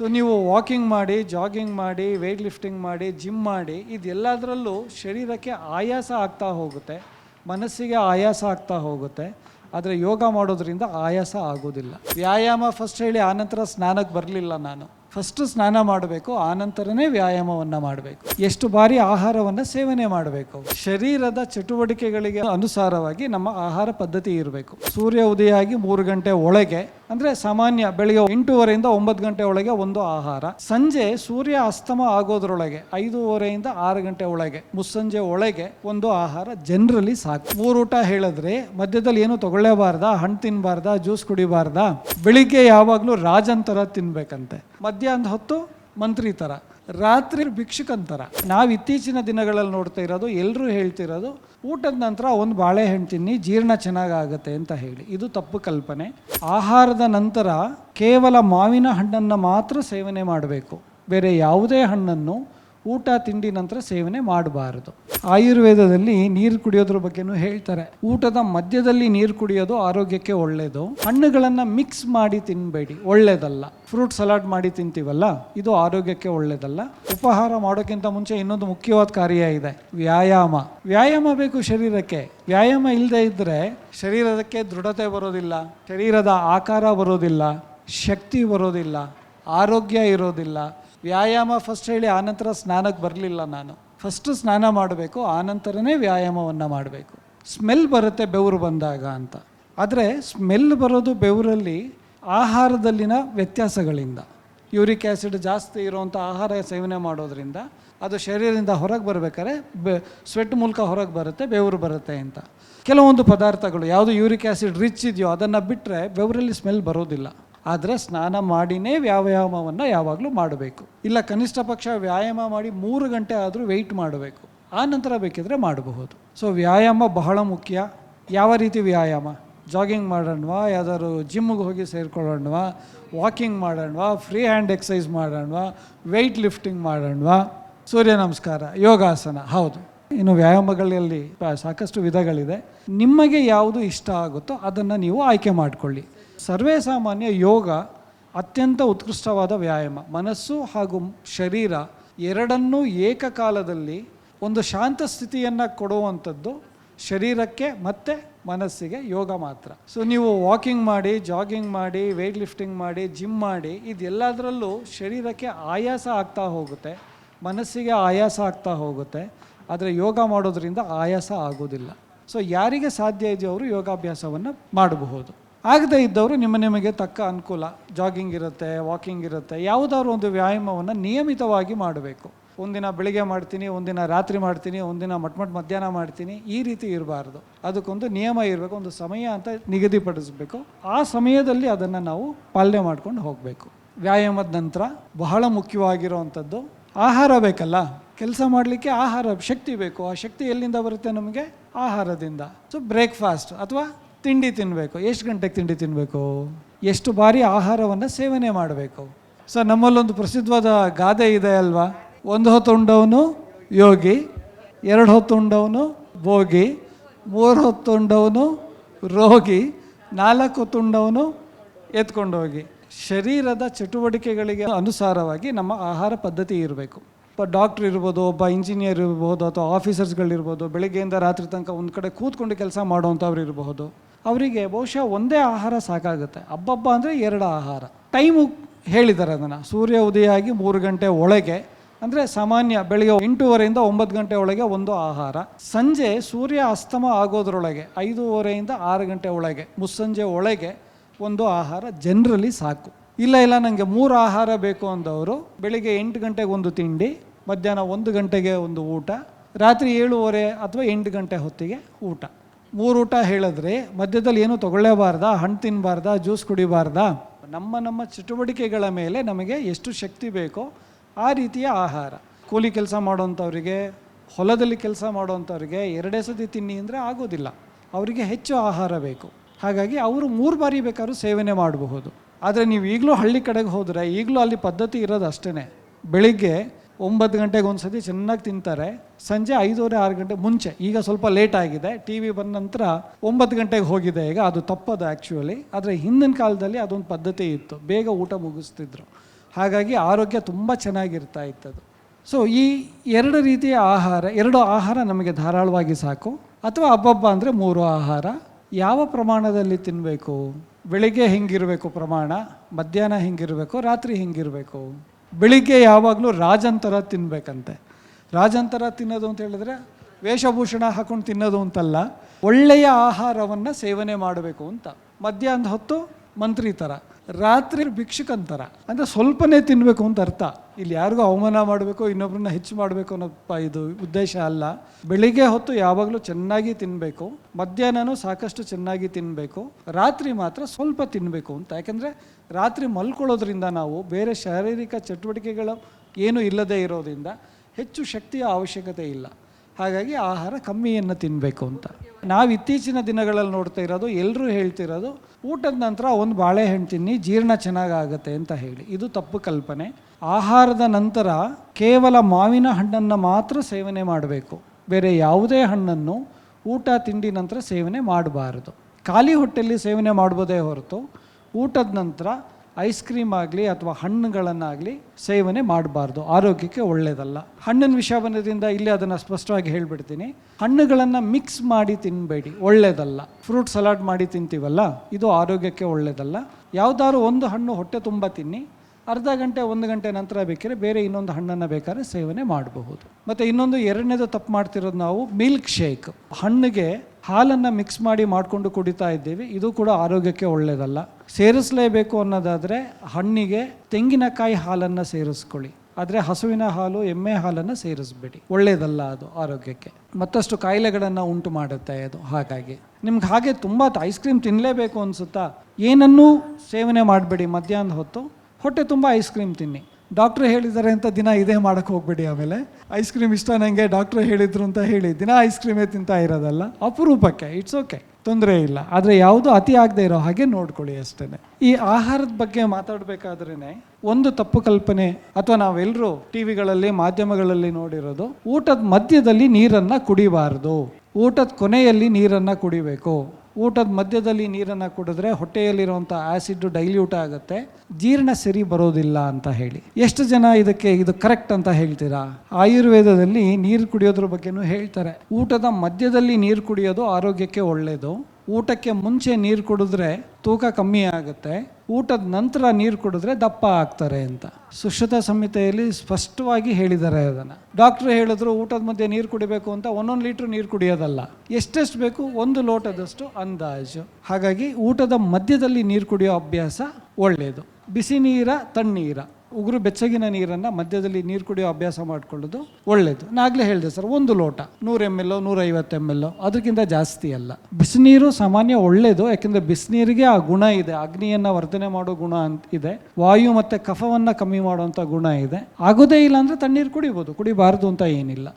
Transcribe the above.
So ನೀವು walking ಮಾಡಿ jogging ಮಾಡಿ ವೆಯ್ಟ್ ಲಿಫ್ಟಿಂಗ್ ಮಾಡಿ ಜಿಮ್ ಮಾಡಿ, ಇದೆಲ್ಲದರಲ್ಲೂ ಶರೀರಕ್ಕೆ ಆಯಾಸ ಆಗ್ತಾ ಹೋಗುತ್ತೆ. ಮನಸ್ಸಿಗೆ ಆಯಾಸ ಆಗ್ತಾ ಹೋಗುತ್ತೆ. ಆದರೆ ಯೋಗ ಮಾಡೋದ್ರಿಂದ ಆಯಾಸ ಆಗೋದಿಲ್ಲ. ವ್ಯಾಯಾಮ ಫಸ್ಟ್ ಹೇಳಿ ಆನಂತರ ಸ್ನಾನಕ್ಕೆ ಬರಲಿಲ್ಲ ನಾನು. ಫಸ್ಟ್ ಸ್ನಾನ ಮಾಡಬೇಕು, ಆನಂತರನೇ ವ್ಯಾಯಾಮವನ್ನು ಮಾಡಬೇಕು. ಎಷ್ಟು ಬಾರಿ ಆಹಾರವನ್ನು ಸೇವನೆ ಮಾಡಬೇಕು. ಶರೀರದ ಚಟುವಟಿಕೆಗಳಿಗೆ ಅನುಸಾರವಾಗಿ ನಮ್ಮ ಆಹಾರ ಪದ್ಧತಿ ಇರಬೇಕು. ಸೂರ್ಯ ಉದಯ ಆಗಿ ಮೂರು ಗಂಟೆ ಒಳಗೆ ಅಂದರೆ ಸಾಮಾನ್ಯ ಬೆಳಿಗ್ಗೆ ಎಂಟೂವರೆಯಿಂದ ಒಂಬತ್ತು ಗಂಟೆ ಒಳಗೆ ಒಂದು ಆಹಾರ. ಸಂಜೆ ಸೂರ್ಯ ಅಸ್ತಮ ಆಗೋದ್ರೊಳಗೆ ಐದೂವರೆಯಿಂದ ಆರು ಗಂಟೆ ಒಳಗೆ ಮುಸ್ಸಂಜೆ ಒಳಗೆ ಒಂದು ಆಹಾರ. ಜನರಲಿ ಸಾಕು. ಮೂರೂಟ ಹೇಳಿದ್ರೆ ಮಧ್ಯದಲ್ಲಿ ಏನು ತಗೊಳ್ಳೇಬಾರ್ದ? ಹಣ್ಣು ತಿನ್ನಬಾರ್ದಾ ಜ್ಯೂಸ್ ಕುಡಿಬಾರ್ದ? ಬೆಳಿಗ್ಗೆ ಯಾವಾಗಲೂ ರಾಜನ್ ಥರ ತಿನ್ಬೇಕಂತೆ. ಮಧ್ಯಾಹ್ನ ಹೊತ್ತು ಮಂತ್ರಿ ಥರ ರಾತ್ರಿ ಭಿಕ್ಷುಕಂತರ. ನಾವು ಇತ್ತೀಚಿನ ದಿನಗಳಲ್ಲಿ ನೋಡ್ತಾ ಇರೋದು ಎಲ್ಲರೂ ಹೇಳ್ತಿರೋದು ಊಟದ ನಂತರ ಒಂದು ಬಾಳೆಹಣ್ಣು ತಿನ್ನಿ ಜೀರ್ಣ ಚೆನ್ನಾಗಾಗತ್ತೆ ಅಂತ ಹೇಳಿ. ಇದು ತಪ್ಪು ಕಲ್ಪನೆ. ಆಹಾರದ ನಂತರ ಕೇವಲ ಮಾವಿನ ಹಣ್ಣನ್ನು ಮಾತ್ರ ಸೇವನೆ ಮಾಡಬೇಕು. ಬೇರೆ ಯಾವುದೇ ಹಣ್ಣನ್ನು ಊಟ ತಿಂಡಿ ನಂತರ ಸೇವನೆ ಮಾಡಬಾರದು. ಆಯುರ್ವೇದದಲ್ಲಿ ನೀರು ಕುಡಿಯೋದ್ರ ಬಗ್ಗೆನೂ ಹೇಳ್ತಾರೆ. ಊಟದ ಮಧ್ಯದಲ್ಲಿ ನೀರು ಕುಡಿಯೋದು ಆರೋಗ್ಯಕ್ಕೆ ಒಳ್ಳೆಯದು ಹಣ್ಣುಗಳನ್ನು ಮಿಕ್ಸ್ ಮಾಡಿ ತಿನ್ನಬೇಡಿ ಒಳ್ಳೆಯದಲ್ಲ ಫ್ರೂಟ್ ಸಲಾಡ್ ಮಾಡಿ ತಿಂತೀವಲ್ಲ, ಇದು ಆರೋಗ್ಯಕ್ಕೆ ಒಳ್ಳೆಯದಲ್ಲ ಉಪಹಾರ ಮಾಡೋಕ್ಕಿಂತ ಮುಂಚೆ ಇನ್ನೊಂದು ಮುಖ್ಯವಾದ ಕಾರ್ಯ ಇದೆ. ವ್ಯಾಯಾಮ. ವ್ಯಾಯಾಮ ಬೇಕು ಶರೀರಕ್ಕೆ. ವ್ಯಾಯಾಮ ಇಲ್ಲದೆ ಇದ್ದರೆ ಶರೀರಕ್ಕೆ ದೃಢತೆ ಬರೋದಿಲ್ಲ, ಶರೀರದ ಆಕಾರ ಬರೋದಿಲ್ಲ, ಶಕ್ತಿ ಬರೋದಿಲ್ಲ, ಆರೋಗ್ಯ ಇರೋದಿಲ್ಲ. ವ್ಯಾಯಾಮ ಫಸ್ಟ್ ಹೇಳಿ ಆನಂತರ ಸ್ನಾನಕ್ಕೆ ಬರಲಿಲ್ಲ ನಾನು. ಫಸ್ಟ್ ಸ್ನಾನ ಮಾಡಬೇಕು, ಆನಂತರನೇ ವ್ಯಾಯಾಮವನ್ನು ಮಾಡಬೇಕು. ಸ್ಮೆಲ್ ಬರುತ್ತೆ ಬೆವರು ಬಂದಾಗ ಅಂತ. ಆದರೆ ಸ್ಮೆಲ್ ಬರೋದು ಬೆವರಲ್ಲಿ ಆಹಾರದಲ್ಲಿನ ವ್ಯತ್ಯಾಸಗಳಿಂದ. ಯೂರಿಕ್ ಆ್ಯಸಿಡ್ ಜಾಸ್ತಿ ಇರೋವಂಥ ಆಹಾರ ಸೇವನೆ ಮಾಡೋದ್ರಿಂದ ಅದು ಶರೀರದಿಂದ ಹೊರಗೆ ಬರಬೇಕಾದ್ರೆ ಬೆ ಸ್ವೆಟ್ ಮೂಲಕ ಹೊರಗೆ ಬರುತ್ತೆ, ಬೆವರು ಬರುತ್ತೆ ಅಂತ. ಕೆಲವೊಂದು ಪದಾರ್ಥಗಳು, ಯಾವುದು ಯೂರಿಕ್ ಆ್ಯಸಿಡ್ ರಿಚ್ ಇದೆಯೋ ಅದನ್ನು ಬಿಟ್ಟರೆ ಬೆವರಲ್ಲಿ ಸ್ಮೆಲ್ ಬರೋದಿಲ್ಲ. ಆದರೆ ಸ್ನಾನ ಮಾಡಿನೇ ವ್ಯಾಯಾಮವನ್ನು ಯಾವಾಗಲೂ ಮಾಡಬೇಕು. ಇಲ್ಲ ಕನಿಷ್ಠ ಪಕ್ಷ ವ್ಯಾಯಾಮ ಮಾಡಿ ಮೂರು ಗಂಟೆ ಆದರೂ ವೆಯ್ಟ್ ಮಾಡಬೇಕು. ಆ ನಂತರ ಬೇಕಿದ್ರೆ ಮಾಡಬಹುದು. ಸೊ ವ್ಯಾಯಾಮ ಬಹಳ ಮುಖ್ಯ. ಯಾವ ರೀತಿ ವ್ಯಾಯಾಮ? ಜಾಗಿಂಗ್ ಮಾಡೋಣವಾ? ಯಾವ್ದಾದ್ರು ಜಿಮ್ಗೆ ಹೋಗಿ ಸೇರಿಕೊಳ್ಳೋಣವಾ? ವಾಕಿಂಗ್ ಮಾಡೋಣವಾ? ಫ್ರೀ ಹ್ಯಾಂಡ್ ಎಕ್ಸಸೈಸ್ ಮಾಡೋಣವಾ? ವೆಯ್ಟ್ ಲಿಫ್ಟಿಂಗ್ ಮಾಡೋಣವಾ? ಸೂರ್ಯ ನಮಸ್ಕಾರ. ಯೋಗಾಸನ. ಹೌದು. ಇನ್ನು ವ್ಯಾಯಾಮಗಳಲ್ಲಿ ಸಾಕಷ್ಟು ವಿಧಗಳಿದೆ. ನಿಮಗೆ ಯಾವುದು ಇಷ್ಟ ಆಗುತ್ತೋ ಅದನ್ನು ನೀವು ಆಯ್ಕೆ ಮಾಡಿಕೊಳ್ಳಿ. ಸರ್ವೇ ಸಾಮಾನ್ಯ ಯೋಗ ಅತ್ಯಂತ ಉತ್ಕೃಷ್ಟವಾದ ವ್ಯಾಯಾಮ. ಮನಸ್ಸು ಹಾಗೂ ಶರೀರ ಎರಡನ್ನೂ ಏಕಕಾಲದಲ್ಲಿ ಒಂದು ಶಾಂತ ಸ್ಥಿತಿಯನ್ನು ಕೊಡುವಂಥದ್ದು ಶರೀರಕ್ಕೆ ಮತ್ತು ಮನಸ್ಸಿಗೆ ಯೋಗ ಮಾತ್ರ. ಸೊ ನೀವು ವಾಕಿಂಗ್ ಮಾಡಿ ಜಾಗಿಂಗ್ ಮಾಡಿ ವೆಯ್ಟ್ ಲಿಫ್ಟಿಂಗ್ ಮಾಡಿ ಜಿಮ್ ಮಾಡಿ, ಇದೆಲ್ಲದರಲ್ಲೂ ಶರೀರಕ್ಕೆ ಆಯಾಸ ಆಗ್ತಾ ಹೋಗುತ್ತೆ. ಮನಸ್ಸಿಗೆ ಆಯಾಸ ಆಗ್ತಾ ಹೋಗುತ್ತೆ. ಆದರೆ ಯೋಗ ಮಾಡೋದರಿಂದ ಆಯಾಸ ಆಗೋದಿಲ್ಲ ಸೊ ಯಾರಿಗೆ ಸಾಧ್ಯ ಇದೆಯೋ ಅವರು ಯೋಗಾಭ್ಯಾಸವನ್ನು ಮಾಡಬಹುದು. ಆಗದೇ ಇದ್ದವರು ನಿಮ್ಮ ನಿಮಗೆ ತಕ್ಕ ಅನುಕೂಲ. ಜಾಗಿಂಗ್ ಇರುತ್ತೆ, ವಾಕಿಂಗ್ ಇರುತ್ತೆ, ಯಾವುದಾದ್ರು ಒಂದು ವ್ಯಾಯಾಮವನ್ನು ನಿಯಮಿತವಾಗಿ ಮಾಡಬೇಕು. ಒಂದಿನ ಬೆಳಿಗ್ಗೆ ಮಾಡ್ತೀನಿ, ಒಂದಿನ ರಾತ್ರಿ ಮಾಡ್ತೀನಿ, ಒಂದಿನ ಮಟ್ಮಟ್ ಮಟ್ ಮಧ್ಯಾಹ್ನ ಮಾಡ್ತೀನಿ, ಈ ರೀತಿ ಇರಬಾರ್ದು. ಅದಕ್ಕೊಂದು ನಿಯಮ ಇರಬೇಕು, ಒಂದು ಸಮಯ ಅಂತ ನಿಗದಿಪಡಿಸಬೇಕು. ಆ ಸಮಯದಲ್ಲಿ ಅದನ್ನು ನಾವು ಪಾಲನೆ ಮಾಡ್ಕೊಂಡು ಹೋಗಬೇಕು. ವ್ಯಾಯಾಮದ ನಂತರ ಬಹಳ ಮುಖ್ಯವಾಗಿರುವಂಥದ್ದು ಆಹಾರ ಬೇಕಲ್ಲ? ಕೆಲಸ ಮಾಡಲಿಕ್ಕೆ ಆಹಾರ ಶಕ್ತಿ ಬೇಕು. ಆ ಶಕ್ತಿ ಎಲ್ಲಿಂದ ಬರುತ್ತೆ ನಮಗೆ? ಆಹಾರದಿಂದ. ಸೊ ಬ್ರೇಕ್ಫಾಸ್ಟ್ ಅಥವಾ ತಿಂಡಿ ತಿನ್ನಬೇಕು ಎಷ್ಟು ಗಂಟೆಗೆ ತಿಂಡಿ ತಿನ್ನಬೇಕು ಎಷ್ಟು ಬಾರಿ ಆಹಾರವನ್ನು ಸೇವನೆ ಮಾಡಬೇಕು. ಸೊ ನಮ್ಮಲ್ಲೊಂದು ಪ್ರಸಿದ್ಧವಾದ ಗಾದೆ ಇದೆ ಅಲ್ವಾ? ಒಂದು ಹೊತ್ತು ಉಂಡವನು ಯೋಗಿ, ಎರಡು ಹೊತ್ತು ಉಂಡವನು ಭೋಗಿ, ಮೂರು ಹೊತ್ತು ಉಂಡವನು ರೋಗಿ, ನಾಲ್ಕು ಹೊತ್ತು ಉಂಡವನು ಎತ್ಕೊಂಡು ಹೋಗಿ ಶರೀರದ ಚಟುವಟಿಕೆಗಳಿಗೆ ಅನುಸಾರವಾಗಿ ನಮ್ಮ ಆಹಾರ ಪದ್ಧತಿ ಇರಬೇಕು. ಒಬ್ಬ ಡಾಕ್ಟ್ರ್ ಇರ್ಬೋದು, ಒಬ್ಬ ಇಂಜಿನಿಯರ್ ಇರ್ಬೋದು, ಅಥವಾ ಆಫೀಸರ್ಸ್ಗಳಿರ್ಬೋದು, ಬೆಳಗ್ಗೆಯಿಂದ ರಾತ್ರಿ ತನಕ ಒಂದು ಕಡೆ ಕೂತ್ಕೊಂಡು ಕೆಲಸ ಮಾಡೋವಂಥವ್ರು ಇರಬಹುದು ಅವರಿಗೆ ಬಹುಶಃ ಒಂದೇ ಆಹಾರ ಸಾಕಾಗುತ್ತೆ. ಹಬ್ಬಬ್ಬ ಅಂದರೆ ಎರಡು ಆಹಾರ. ಟೈಮು ಹೇಳಿದ್ದಾರೆ ಅದನ್ನು. ಸೂರ್ಯ ಉದಯ ಆಗಿ ಮೂರು ಗಂಟೆ ಒಳಗೆ, ಅಂದರೆ ಸಾಮಾನ್ಯ ಬೆಳಿಗ್ಗೆ ಎಂಟೂವರೆಯಿಂದ ಒಂಬತ್ತು ಗಂಟೆ ಒಳಗೆ ಒಂದು ಆಹಾರ. ಸಂಜೆ ಸೂರ್ಯ ಅಸ್ತಮ ಆಗೋದ್ರೊಳಗೆ ಐದೂವರೆಯಿಂದ ಆರು ಗಂಟೆ ಒಳಗೆ, ಮುಸ್ಸಂಜೆ ಒಳಗೆ ಒಂದು ಆಹಾರ ಜನರಲಿ ಸಾಕು. ಇಲ್ಲ ಇಲ್ಲ ನನಗೆ ಮೂರು ಆಹಾರ ಬೇಕು ಅಂದವರು, ಬೆಳಿಗ್ಗೆ ಎಂಟು ಗಂಟೆಗೆ ಒಂದು ತಿಂಡಿ, ಮಧ್ಯಾಹ್ನ ಒಂದು ಗಂಟೆಗೆ ಒಂದು ಊಟ, ರಾತ್ರಿ ಏಳುವರೆ ಅಥವಾ ಎಂಟು ಗಂಟೆ ಹೊತ್ತಿಗೆ ಊಟ. ಮೂರು ಊಟ ಹೇಳಿದ್ರೆ ಮಧ್ಯದಲ್ಲಿ ಏನು ತಗೊಳ್ಳೇಬಾರ್ದ, ಹಣ್ಣು ತಿನ್ನಬಾರ್ದಾ ಜ್ಯೂಸ್ ಕುಡಿಬಾರ್ದಾ, ನಮ್ಮ ನಮ್ಮ ಚಟುವಟಿಕೆಗಳ ಮೇಲೆ ನಮಗೆ ಎಷ್ಟು ಶಕ್ತಿ ಬೇಕೋ ಆ ರೀತಿಯ ಆಹಾರ. ಕೂಲಿ ಕೆಲಸ ಮಾಡೋವಂಥವ್ರಿಗೆ, ಹೊಲದಲ್ಲಿ ಕೆಲಸ ಮಾಡೋವಂಥವ್ರಿಗೆ ಎರಡೇ ಸತಿ ತಿನ್ನಿ ಅಂದರೆ ಆಗೋದಿಲ್ಲ. ಅವರಿಗೆ ಹೆಚ್ಚು ಆಹಾರ ಬೇಕು. ಹಾಗಾಗಿ ಅವರು ಮೂರು ಬಾರಿ ಬೇಕಾದ್ರೂ ಸೇವನೆ ಮಾಡಬಹುದು. ಆದರೆ ನೀವು ಈಗಲೂ ಹಳ್ಳಿ ಕಡೆಗೆ ಹೋದರೆ ಈಗಲೂ ಅಲ್ಲಿ ಪದ್ಧತಿ ಇರೋದು ಅಷ್ಟೇ ಬೆಳಿಗ್ಗೆ ಒಂಬತ್ತು ಗಂಟೆಗೆ ಒಂದು ಸತಿ ಚೆನ್ನಾಗಿ ತಿಂತಾರೆ. ಸಂಜೆ ಐದೂವರೆ, ಆರು ಗಂಟೆ ಮುಂಚೆ, ಈಗ ಸ್ವಲ್ಪ ಲೇಟ್ ಆಗಿದೆ. ಟಿ ವಿ ಬಂದ ನಂತರ ಒಂಬತ್ತು ಗಂಟೆಗೆ ಹೋಗಿದೆ. ಈಗ ಅದು ತಪ್ಪದು ಆ್ಯಕ್ಚುಲಿ ಆದರೆ ಹಿಂದಿನ ಕಾಲದಲ್ಲಿ ಅದೊಂದು ಪದ್ಧತಿ ಇತ್ತು. ಬೇಗ ಊಟ ಮುಗಿಸ್ತಿದ್ರು. ಹಾಗಾಗಿ ಆರೋಗ್ಯ ತುಂಬ ಚೆನ್ನಾಗಿರ್ತಾ ಇತ್ತದು. ಸೊ ಈ ಎರಡು ರೀತಿಯ ಆಹಾರ, ಎರಡು ಆಹಾರ ನಮಗೆ ಧಾರಾಳವಾಗಿ ಸಾಕು. ಅಥವಾ ಹಬ್ಬಬ್ಬ ಅಂದರೆ ಮೂರು ಆಹಾರ. ಯಾವ ಪ್ರಮಾಣದಲ್ಲಿ ತಿನ್ನಬೇಕು ಬೆಳಿಗ್ಗೆ ಹೆಂಗಿರಬೇಕು ಪ್ರಮಾಣ? ಮಧ್ಯಾಹ್ನ ಹೆಂಗಿರಬೇಕು? ರಾತ್ರಿ ಹೆಂಗಿರಬೇಕು? ಬೆಳಿಗ್ಗೆ ಯಾವಾಗಲೂ ರಾಜಂತರ ತಿನ್ನಬೇಕಂತೆ ರಾಜಂತರ ತಿನ್ನೋದು ಅಂತ ಹೇಳಿದ್ರೆ ವೇಷಭೂಷಣ ಹಾಕೊಂಡು ತಿನ್ನೋದು ಅಂತಲ್ಲ, ಒಳ್ಳೆಯ ಆಹಾರವನ್ನು ಸೇವನೆ ಮಾಡಬೇಕು ಅಂತ. ಮಧ್ಯಾಹ್ನದ ಹೊತ್ತು ಮಂತ್ರಿ ಥರ ರಾತ್ರಿ ಭಿಕ್ಷುಕಂತರ. ಅಂದರೆ ಸ್ವಲ್ಪನೇ ತಿನ್ನಬೇಕು ಅಂತ ಅರ್ಥ. ಇಲ್ಲಿ ಯಾರಿಗೂ ಅವಮಾನ ಮಾಡಬೇಕು ಇನ್ನೊಬ್ಬರನ್ನ ಹೆಚ್ಚು ಮಾಡಬೇಕು ಅನ್ನೋಪ್ಪ ಇದು ಉದ್ದೇಶ ಅಲ್ಲ. ಬೆಳಿಗ್ಗೆ ಹೊತ್ತು ಯಾವಾಗಲೂ ಚೆನ್ನಾಗಿ ತಿನ್ನಬೇಕು ಮಧ್ಯಾಹ್ನನೂ ಸಾಕಷ್ಟು ಚೆನ್ನಾಗಿ ತಿನ್ನಬೇಕು ರಾತ್ರಿ ಮಾತ್ರ ಸ್ವಲ್ಪ ತಿನ್ನಬೇಕು ಅಂತ. ಯಾಕೆಂದರೆ ರಾತ್ರಿ ಮಲ್ಕೊಳ್ಳೋದ್ರಿಂದ ನಾವು ಬೇರೆ ಶಾರೀರಿಕ ಚಟುವಟಿಕೆಗಳು ಏನೂ ಇಲ್ಲದೆ ಇರೋದ್ರಿಂದ ಹೆಚ್ಚು ಶಕ್ತಿಯ ಅವಶ್ಯಕತೆ ಇಲ್ಲ. ಹಾಗಾಗಿ ಆಹಾರ ಕಮ್ಮಿಯನ್ನು ತಿನ್ನಬೇಕು ಅಂತ. ನಾವು ಇತ್ತೀಚಿನ ದಿನಗಳಲ್ಲಿ ನೋಡ್ತಾ ಇರೋದು ಎಲ್ಲರೂ ಹೇಳ್ತಿರೋದು ಊಟದ ನಂತರ ಒಂದು ಬಾಳೆಹಣ್ಣು ತಿನ್ನಿ, ಜೀರ್ಣ ಚೆನ್ನಾಗಾಗತ್ತೆ ಅಂತ ಹೇಳಿ. ಇದು ತಪ್ಪು ಕಲ್ಪನೆ. ಆಹಾರದ ನಂತರ ಕೇವಲ ಮಾವಿನ ಹಣ್ಣನ್ನು ಮಾತ್ರ ಸೇವನೆ ಮಾಡಬೇಕು. ಬೇರೆ ಯಾವುದೇ ಹಣ್ಣನ್ನು ಊಟ ತಿಂಡಿ ನಂತರ ಸೇವನೆ ಮಾಡಬಾರದು. ಖಾಲಿ ಹೊಟ್ಟೆಯಲ್ಲಿ ಸೇವನೆ ಮಾಡ್ಬೋದೇ ಹೊರತು, ಊಟದ ನಂತರ ಐಸ್ ಕ್ರೀಮ್ ಆಗಲಿ ಅಥವಾ ಹಣ್ಣುಗಳನ್ನಾಗಲಿ ಸೇವನೆ ಮಾಡಬಾರ್ದು. ಆರೋಗ್ಯಕ್ಕೆ ಒಳ್ಳೆಯದಲ್ಲ ಹಣ್ಣಿನ ವಿಷಯ ಬಂದದಿಂದ ಇಲ್ಲಿ ಅದನ್ನು ಸ್ಪಷ್ಟವಾಗಿ ಹೇಳಿಬಿಡ್ತೀನಿ. ಹಣ್ಣುಗಳನ್ನು ಮಿಕ್ಸ್ ಮಾಡಿ ತಿನ್ನಬೇಡಿ ಒಳ್ಳೆಯದಲ್ಲ ಫ್ರೂಟ್ ಸಲಾಡ್ ಮಾಡಿ ತಿಂತೀವಲ್ಲ? ಇದು ಆರೋಗ್ಯಕ್ಕೆ ಒಳ್ಳೆಯದಲ್ಲ ಯಾವುದಾದ್ರು ಒಂದು ಹಣ್ಣು ಹೊಟ್ಟೆ ತುಂಬ ತಿನ್ನಿ. ಅರ್ಧ ಗಂಟೆ, ಒಂದು ಗಂಟೆ ನಂತರ ಬೇಕಿದ್ರೆ ಬೇರೆ ಇನ್ನೊಂದು ಹಣ್ಣನ್ನು ಬೇಕಾದ್ರೆ ಸೇವನೆ ಮಾಡಬಹುದು. ಮತ್ತು ಇನ್ನೊಂದು ಎರಡನೇದು ತಪ್ಪು ಮಾಡ್ತಿರೋದು ನಾವು ಮಿಲ್ಕ್ ಶೇಕ್ ಹಣ್ಣಿಗೆ ಹಾಲನ್ನು ಮಿಕ್ಸ್ ಮಾಡಿ ಮಾಡಿಕೊಂಡು ಕುಡಿತಾ ಇದ್ದೀವಿ. ಇದು ಕೂಡ ಆರೋಗ್ಯಕ್ಕೆ ಒಳ್ಳೆಯದಲ್ಲ ಸೇರಿಸಲೇಬೇಕು ಅನ್ನೋದಾದರೆ ಹಣ್ಣಿಗೆ ತೆಂಗಿನಕಾಯಿ ಹಾಲನ್ನು ಸೇರಿಸ್ಕೊಳ್ಳಿ. ಆದರೆ ಹಸುವಿನ ಹಾಲು, ಎಮ್ಮೆ ಹಾಲನ್ನು ಸೇರಿಸ್ಬೇಡಿ. ಒಳ್ಳೆಯದಲ್ಲ ಅದು ಆರೋಗ್ಯಕ್ಕೆ. ಮತ್ತಷ್ಟು ಕಾಯಿಲೆಗಳನ್ನು ಉಂಟು ಮಾಡುತ್ತೆ ಅದು ಹಾಗಾಗಿ. ನಿಮ್ಗೆ ಹಾಗೆ ತುಂಬ ಐಸ್ ಕ್ರೀಮ್ ತಿನ್ನಲೇಬೇಕು ಅನಿಸುತ್ತಾ? ಏನನ್ನೂ ಸೇವನೆ ಮಾಡಬೇಡಿ ಮಧ್ಯಾಹ್ನದ ಹೊತ್ತು. ಹೊಟ್ಟೆ ತುಂಬ ಐಸ್ ಕ್ರೀಮ್ ತಿನ್ನಿ. ಡಾಕ್ಟ್ರು ಹೇಳಿದ್ದಾರೆ ಅಂತ ದಿನ ಇದೇ ಮಾಡೋಕ್ಕೆ ಹೋಗ್ಬೇಡಿ ಆಮೇಲೆ. ಐಸ್ ಕ್ರೀಮ್ ಇಷ್ಟ ನನಗೆ ಡಾಕ್ಟ್ರ್ ಹೇಳಿದ್ರು ಅಂತ ಹೇಳಿ, ದಿನ ಐಸ್ ಕ್ರೀಮೇ ತಿಂತಾ ಇರೋದಲ್ಲ. ಅಪರೂಪಕ್ಕೆ ಇಟ್ಸ್ ಓಕೆ ತೊಂದರೆ ಇಲ್ಲ. ಆದರೆ ಯಾವುದು ಅತಿ ಆಗದೆ ಇರೋ ಹಾಗೆ ನೋಡ್ಕೊಳ್ಳಿ ಅಷ್ಟೇ ಈ ಆಹಾರದ ಬಗ್ಗೆ ಮಾತಾಡಬೇಕಾದ್ರೇ ಒಂದು ತಪ್ಪು ಕಲ್ಪನೆ ಅಥವಾ ನಾವೆಲ್ಲರೂ ಟಿ ವಿಗಳಲ್ಲಿ ಮಾಧ್ಯಮಗಳಲ್ಲಿ ನೋಡಿರೋದು, ಊಟದ ಮಧ್ಯದಲ್ಲಿ ನೀರನ್ನು ಕುಡಿಬಾರ್ದು. ಊಟದ ಕೊನೆಯಲ್ಲಿ ನೀರನ್ನು ಕುಡಿಬೇಕು. ಊಟದ ಮಧ್ಯದಲ್ಲಿ ನೀರನ್ನು ಕುಡಿದ್ರೆ ಹೊಟ್ಟೆಯಲ್ಲಿರುವಂಥ ಆ್ಯಸಿಡ್ ಡೈಲ್ಯೂಟ್ ಆಗುತ್ತೆ. ಜೀರ್ಣ ಸರಿ ಬರೋದಿಲ್ಲ ಅಂತ ಹೇಳಿ. ಎಷ್ಟು ಜನ ಇದಕ್ಕೆ ಇದು ಕರೆಕ್ಟ್ ಅಂತ ಹೇಳ್ತೀರಾ? ಆಯುರ್ವೇದದಲ್ಲಿ ನೀರು ಕುಡಿಯೋದ್ರ ಬಗ್ಗೆನೂ ಹೇಳ್ತಾರೆ. ಊಟದ ಮಧ್ಯದಲ್ಲಿ ನೀರು ಕುಡಿಯೋದು ಆರೋಗ್ಯಕ್ಕೆ ಒಳ್ಳೆಯದು ಊಟಕ್ಕೆ ಮುಂಚೆ ನೀರು ಕುಡಿದ್ರೆ ತೂಕ ಕಮ್ಮಿ ಆಗುತ್ತೆ, ಊಟದ ನಂತರ ನೀರು ಕುಡಿದ್ರೆ ದಪ್ಪ ಆಗ್ತಾರೆ ಅಂತ. ಸುಶ್ರುತ ಸಂಹಿತೆಯಲ್ಲಿ ಸ್ಪಷ್ಟವಾಗಿ ಹೇಳಿದ್ದಾರೆ ಅದನ್ನು. ಡಾಕ್ಟ್ರು ಹೇಳಿದ್ರು ಊಟದ ಮಧ್ಯೆ ನೀರು ಕುಡಿಬೇಕು ಅಂತ ಒಂದೊಂದು ಲೀಟ್ರ್ ನೀರು ಕುಡಿಯೋದಲ್ಲ. ಎಷ್ಟೆಷ್ಟು ಬೇಕು? ಒಂದು ಲೋಟದಷ್ಟು ಅಂದಾಜು. ಹಾಗಾಗಿ ಊಟದ ಮಧ್ಯದಲ್ಲಿ ನೀರು ಕುಡಿಯೋ ಅಭ್ಯಾಸ ಒಳ್ಳೆಯದು ಬಿಸಿ ನೀರ, ತಣ್ಣೀರ. ಉಗುರು ಬೆಚ್ಚಗಿನ ನೀರನ್ನು ಮಧ್ಯದಲ್ಲಿ ನೀರು ಕುಡಿಯೋ ಅಭ್ಯಾಸ ಮಾಡ್ಕೊಳ್ಳೋದು ಒಳ್ಳೆಯದು ನಾಗಲೇ ಹೇಳಿದೆ ಸರ್, ಒಂದು ಲೋಟ, ನೂರು ಎಂ ಎಲ್ ನೂರೈವತ್ತು ಎಂ ಎಲ್ ಅದಕ್ಕಿಂತ ಜಾಸ್ತಿ ಅಲ್ಲ. ಬಿಸಿನೀರು ಸಾಮಾನ್ಯ ಒಳ್ಳೆಯದು ಯಾಕೆಂದರೆ ಬಿಸಿನೀರಿಗೆ ಆ ಗುಣ ಇದೆ, ಅಗ್ನಿಯನ್ನು ವರ್ಧನೆ ಮಾಡೋ ಗುಣ ಅಂತ ಇದೆ, ವಾಯು ಮತ್ತು ಕಫವನ್ನು ಕಮ್ಮಿ ಮಾಡುವಂಥ ಗುಣ ಇದೆ. ಆಗೋದೇ ಇಲ್ಲ ಅಂದರೆ ತಣ್ಣೀರು ಕುಡಿಬೋದು, ಕುಡಿಬಾರ್ದು ಅಂತ ಏನಿಲ್ಲ.